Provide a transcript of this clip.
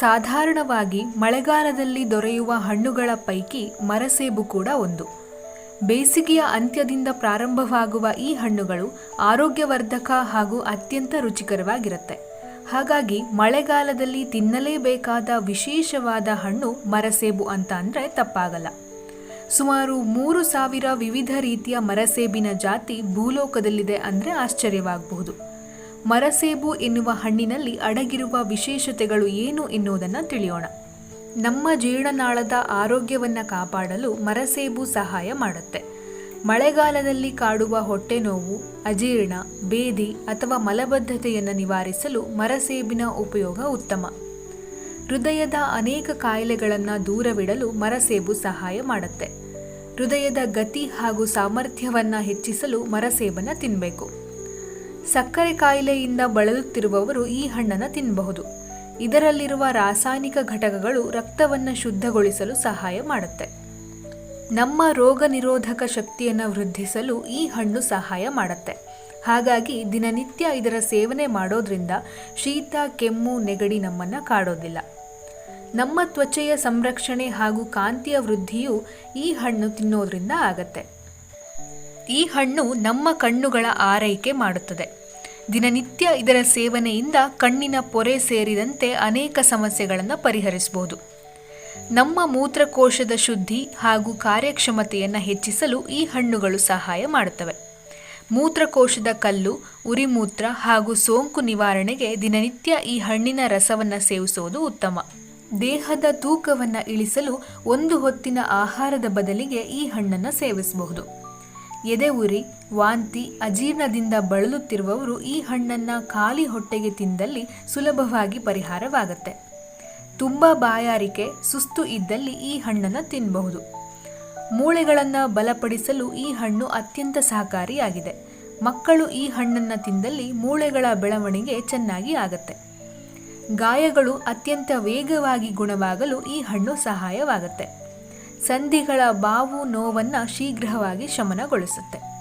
ಸಾಧಾರಣವಾಗಿ ಮಳೆಗಾಲದಲ್ಲಿ ದೊರೆಯುವ ಹಣ್ಣುಗಳ ಪೈಕಿ ಮರಸೇಬು ಕೂಡ ಒಂದು. ಬೇಸಿಗೆಯ ಅಂತ್ಯದಿಂದ ಪ್ರಾರಂಭವಾಗುವ ಈ ಹಣ್ಣುಗಳು ಆರೋಗ್ಯವರ್ಧಕ ಹಾಗೂ ಅತ್ಯಂತ ರುಚಿಕರವಾಗಿರುತ್ತೆ. ಹಾಗಾಗಿ ಮಳೆಗಾಲದಲ್ಲಿ ತಿನ್ನಲೇಬೇಕಾದ ವಿಶೇಷವಾದ ಹಣ್ಣು ಮರಸೇಬು ಅಂತ ಅಂದರೆ ತಪ್ಪಾಗಲ್ಲ. ಸುಮಾರು ಮೂರು ಸಾವಿರ ವಿವಿಧ ರೀತಿಯ ಮರಸೇಬಿನ ಜಾತಿ ಭೂಲೋಕದಲ್ಲಿದೆ ಅಂದರೆ ಆಶ್ಚರ್ಯವಾಗಬಹುದು. ಮರಸೇಬು ಎನ್ನುವ ಹಣ್ಣಿನಲ್ಲಿ ಅಡಗಿರುವ ವಿಶೇಷತೆಗಳು ಏನು ಎನ್ನುವುದನ್ನು ತಿಳಿಯೋಣ. ನಮ್ಮ ಜೀರ್ಣನಾಳದ ಆರೋಗ್ಯವನ್ನು ಕಾಪಾಡಲು ಮರಸೇಬು ಸಹಾಯ ಮಾಡುತ್ತೆ. ಮಳೆಗಾಲದಲ್ಲಿ ಕಾಡುವ ಹೊಟ್ಟೆ ನೋವು, ಅಜೀರ್ಣ, ಬೇದಿ ಅಥವಾ ಮಲಬದ್ಧತೆಯನ್ನು ನಿವಾರಿಸಲು ಮರಸೇಬಿನ ಉಪಯೋಗ ಉತ್ತಮ. ಹೃದಯದ ಅನೇಕ ಕಾಯಿಲೆಗಳನ್ನು ದೂರವಿಡಲು ಮರಸೇಬು ಸಹಾಯ ಮಾಡುತ್ತೆ. ಹೃದಯದ ಗತಿ ಹಾಗೂ ಸಾಮರ್ಥ್ಯವನ್ನು ಹೆಚ್ಚಿಸಲು ಮರಸೇಬನ್ನು ತಿನ್ನಬೇಕು ಸಕ್ಕರೆ ಕಾಯಿಲೆಯಿಂದ ಬಳಲುತ್ತಿರುವವರು ಈ ಹಣ್ಣನ್ನು ತಿನ್ನಬಹುದು ಇದರಲ್ಲಿರುವ ರಾಸಾಯನಿಕ ಘಟಕಗಳು ರಕ್ತವನ್ನು ಶುದ್ಧಗೊಳಿಸಲು ಸಹಾಯ ಮಾಡುತ್ತೆ. ನಮ್ಮ ರೋಗ ನಿರೋಧಕ ಶಕ್ತಿಯನ್ನು ವೃದ್ಧಿಸಲು ಈ ಹಣ್ಣು ಸಹಾಯ ಮಾಡುತ್ತೆ. ಹಾಗಾಗಿ ದಿನನಿತ್ಯ ಇದರ ಸೇವನೆ ಮಾಡೋದ್ರಿಂದ ಶೀತ, ಕೆಮ್ಮು, ನೆಗಡಿ ನಮ್ಮನ್ನು ಕಾಡೋದಿಲ್ಲ. ನಮ್ಮ ತ್ವಚೆಯ ಸಂರಕ್ಷಣೆ ಹಾಗೂ ಕಾಂತಿಯ ವೃದ್ಧಿಯು ಈ ಹಣ್ಣು ತಿನ್ನೋದ್ರಿಂದ ಆಗತ್ತೆ. ಈ ಹಣ್ಣು ನಮ್ಮ ಕಣ್ಣುಗಳ ಆರೈಕೆ ಮಾಡುತ್ತದೆ. ದಿನನಿತ್ಯ ಇದರ ಸೇವನೆಯಿಂದ ಕಣ್ಣಿನ ಪೊರೆ ಸೇರಿದಂತೆ ಅನೇಕ ಸಮಸ್ಯೆಗಳನ್ನು ಪರಿಹರಿಸಬಹುದು. ನಮ್ಮ ಮೂತ್ರಕೋಶದ ಶುದ್ಧಿ ಹಾಗೂ ಕಾರ್ಯಕ್ಷಮತೆಯನ್ನು ಹೆಚ್ಚಿಸಲು ಈ ಹಣ್ಣುಗಳು ಸಹಾಯ ಮಾಡುತ್ತವೆ. ಮೂತ್ರಕೋಶದ ಕಲ್ಲು, ಉರಿಮೂತ್ರ ಹಾಗೂ ಸೋಂಕು ನಿವಾರಣೆಗೆ ದಿನನಿತ್ಯ ಈ ಹಣ್ಣಿನ ರಸವನ್ನು ಸೇವಿಸುವುದು ಉತ್ತಮ. ದೇಹದ ತೂಕವನ್ನು ಇಳಿಸಲು ಒಂದು ಹೊತ್ತಿನ ಆಹಾರದ ಬದಲಿಗೆ ಈ ಹಣ್ಣನ್ನು ಸೇವಿಸಬಹುದು. ಎದೆ ಉರಿ, ವಾಂತಿ, ಅಜೀರ್ಣದಿಂದ ಬಳಲುತ್ತಿರುವವರು ಈ ಹಣ್ಣನ್ನು ಖಾಲಿ ಹೊಟ್ಟೆಗೆ ತಿಂದಲ್ಲಿ ಸುಲಭವಾಗಿ ಪರಿಹಾರವಾಗುತ್ತೆ. ತುಂಬ ಬಾಯಾರಿಕೆ, ಸುಸ್ತು ಇದ್ದಲ್ಲಿ ಈ ಹಣ್ಣನ್ನು ತಿನ್ನಬಹುದು ಮೂಳೆಗಳನ್ನು ಬಲಪಡಿಸಲು ಈ ಹಣ್ಣು ಅತ್ಯಂತ ಸಹಕಾರಿಯಾಗಿದೆ. ಮಕ್ಕಳು ಈ ಹಣ್ಣನ್ನು ತಿಂದಲ್ಲಿ ಮೂಳೆಗಳ ಬೆಳವಣಿಗೆ ಚೆನ್ನಾಗಿ ಆಗುತ್ತೆ. ಗಾಯಗಳು ಅತ್ಯಂತ ವೇಗವಾಗಿ ಗುಣವಾಗಲು ಈ ಹಣ್ಣು ಸಹಾಯವಾಗುತ್ತೆ. ಸಂಧಿಗಳ ಬಾವು ನೋವನ್ನು ಶೀಘ್ರವಾಗಿ ಶಮನಗೊಳಿಸುತ್ತೆ.